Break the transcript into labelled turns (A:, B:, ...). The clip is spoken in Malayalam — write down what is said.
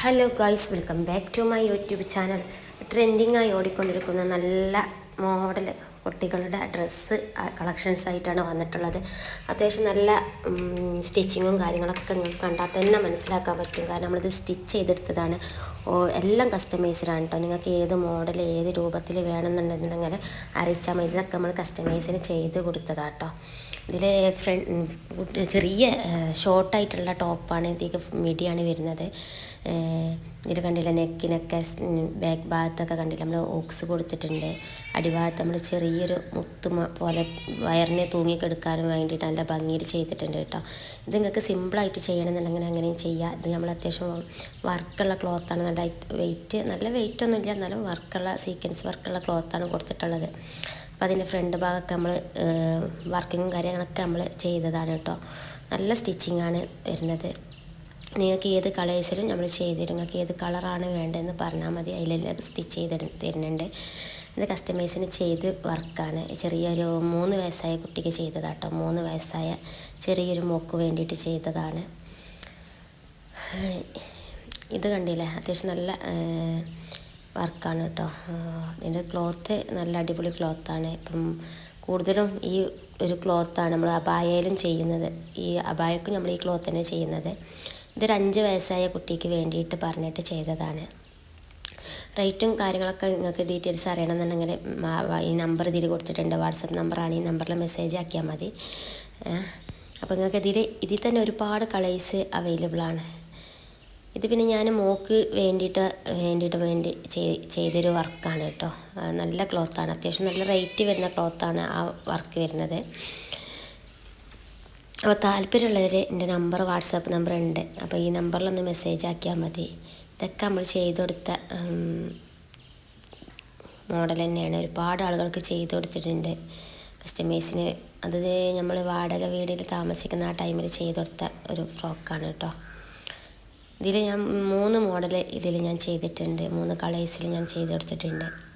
A: Hello guys welcome back to my YouTube channel ട്രെൻഡിങ്ങായി ഓടിക്കൊണ്ടിരിക്കുന്ന നല്ല മോഡൽ കുട്ടികളുടെ ഡ്രസ്സ് കളക്ഷൻസ് ആയിട്ടാണ് വന്നിട്ടുള്ളത്. അത്യാവശ്യം നല്ല സ്റ്റിച്ചിങ്ങും കാര്യങ്ങളൊക്കെ നിങ്ങൾക്ക് കണ്ടാൽ തന്നെ മനസ്സിലാക്കാൻ പറ്റും. കാരണം നമ്മളിത് സ്റ്റിച്ച് ചെയ്തെടുത്തതാണ്. എല്ലാം കസ്റ്റമൈസ്ഡാണ് കേട്ടോ നിങ്ങൾക്ക് ഏത് മോഡൽ ഏത് രൂപത്തിൽ വേണമെന്നുണ്ടെന്നുണ്ടെങ്കിൽ അറിയിച്ചാൽ മതി. ഇതൊക്കെ നമ്മൾ കസ്റ്റമൈസിന് ചെയ്ത് കൊടുത്തതാട്ടോ ഇതിൽ ഫ്രണ്ട് ചെറിയ ഷോർട്ടായിട്ടുള്ള ടോപ്പാണ് ഇതിലേക്ക് മിഡിയാണ് വരുന്നത്. ഇതിൽ കണ്ടില്ല നെക്കിനൊക്കെ ബാക്ക് ഭാഗത്തൊക്കെ കണ്ടില്ല നമ്മൾ ഓക്സ് കൊടുത്തിട്ടുണ്ട്. അടിഭാഗത്ത് നമ്മൾ ചെറിയൊരു മുത്ത് പോലെ വയറിനെ തൂങ്ങിക്കെടുക്കാനും വേണ്ടിയിട്ട് നല്ല ഭംഗിയിൽ ചെയ്തിട്ടുണ്ട് കേട്ടോ. ഇത് നിങ്ങൾക്ക് സിമ്പിളായിട്ട് ചെയ്യണമെന്നുണ്ടെങ്കിൽ അങ്ങനെയും ചെയ്യാം. ഇത് നമ്മൾ അത്യാവശ്യം വർക്കുള്ള ക്ലോത്താണ്. നല്ല വെയിറ്റ് നല്ല വെയിറ്റ് ഒന്നുമില്ല എന്നാലും വർക്കുള്ള സീക്വൻസ് വർക്കുള്ള ക്ലോത്താണ് കൊടുത്തിട്ടുള്ളത്. അപ്പോൾ അതിന്റെ ഫ്രണ്ട് ഭാഗമൊക്കെ നമ്മൾ വർക്കിങ്ങും കാര്യങ്ങളൊക്കെ നമ്മൾ ചെയ്തതാണ് കേട്ടോ. നല്ല സ്റ്റിച്ചിങ്ങാണ് വരുന്നത്. നിങ്ങൾക്ക് ഏത് കളേഴ്സിലും നമ്മൾ ചെയ്ത് തരും നിങ്ങൾക്ക് ഏത് കളറാണ് വേണ്ടതെന്ന് പറഞ്ഞാൽ മതി. അതിലെല്ലാം സ്റ്റിച്ച് ചെയ്ത് തരുന്നുണ്ട്. ഇത് കസ്റ്റമൈസിന് ചെയ്ത് വർക്കാണ് ചെറിയൊരു മൂന്ന് വയസ്സായ കുട്ടിക്ക് ചെയ്തതാട്ടോ മൂന്ന് വയസ്സായ ചെറിയൊരു മോക്ക് വേണ്ടിയിട്ട് ചെയ്തതാണ്. ഇത് കണ്ടില്ലേ? അത്യാവശ്യം നല്ല വർക്കാണ് കേട്ടോ. ഇതിന്റെ ക്ലോത്ത് നല്ല അടിപൊളി ക്ലോത്താണ്. ഇപ്പം കൂടുതലും ഈ ഒരു ക്ലോത്താണ് നമ്മൾ അബായയിലും ചെയ്യുന്നത്. ഈ അബായക്കും നമ്മൾ ഈ ക്ലോത്ത് തന്നെ ചെയ്യുന്നത്. ഇതൊരു അഞ്ച് വയസ്സായ കുട്ടിക്ക് വേണ്ടിയിട്ട് പറഞ്ഞിട്ട് ചെയ്തതാണ്. റേറ്റും കാര്യങ്ങളൊക്കെ നിങ്ങൾക്ക് ഡീറ്റെയിൽസ് അറിയണമെന്നുണ്ടെങ്കിൽ ഈ നമ്പർ ഇതിൽ കൊടുത്തിട്ടുണ്ട്. വാട്സപ്പ് നമ്പറാണ്. ഈ നമ്പറിൽ മെസ്സേജ് ആക്കിയാൽ മതി. അപ്പോൾ നിങ്ങൾക്ക് ഇതിൽ ഇതിൽ തന്നെ ഒരുപാട് കളേഴ്സ് അവൈലബിൾ ആണ്. ഇത് പിന്നെ ഞാൻ മോക്ക് വേണ്ടിയിട്ട് വേണ്ടിയിട്ട് വേണ്ടി ചെയ്- ചെയ്തൊരു വർക്കാണ് കേട്ടോ. നല്ല ക്ലോത്താണ്. അത്യാവശ്യം നല്ല റേറ്റ് വരുന്ന ക്ലോത്താണ് ആ വർക്ക് വരുന്നത്. അപ്പോൾ താല്പര്യമുള്ളവർ എന്റെ നമ്പർ വാട്സാപ്പ് നമ്പർ ഉണ്ട് അപ്പോൾ ഈ നമ്പറിലൊന്ന് മെസ്സേജ് ആക്കിയാൽ മതി. ഇതൊക്കെ നമ്മൾ ചെയ്തു കൊടുത്ത മോഡൽ തന്നെയാണ്. ഒരുപാട് ആളുകൾക്ക് ചെയ്തു കൊടുത്തിട്ടുണ്ട്. കസ്റ്റമേഴ്സിന് അത് നമ്മൾ വാടക വീടിൽ താമസിക്കുന്ന ആ ടൈമിൽ ചെയ്തു കൊടുത്ത ഒരു ഫ്രോക്കാണ് കേട്ടോ. ഇതിൽ ഞാൻ മൂന്ന് മോഡൽ ഇതിൽ ഞാൻ ചെയ്തിട്ടുണ്ട്. മൂന്ന് കളേഴ്സിൽ ഞാൻ ചെയ്ത് കൊടുത്തിട്ടുണ്ട്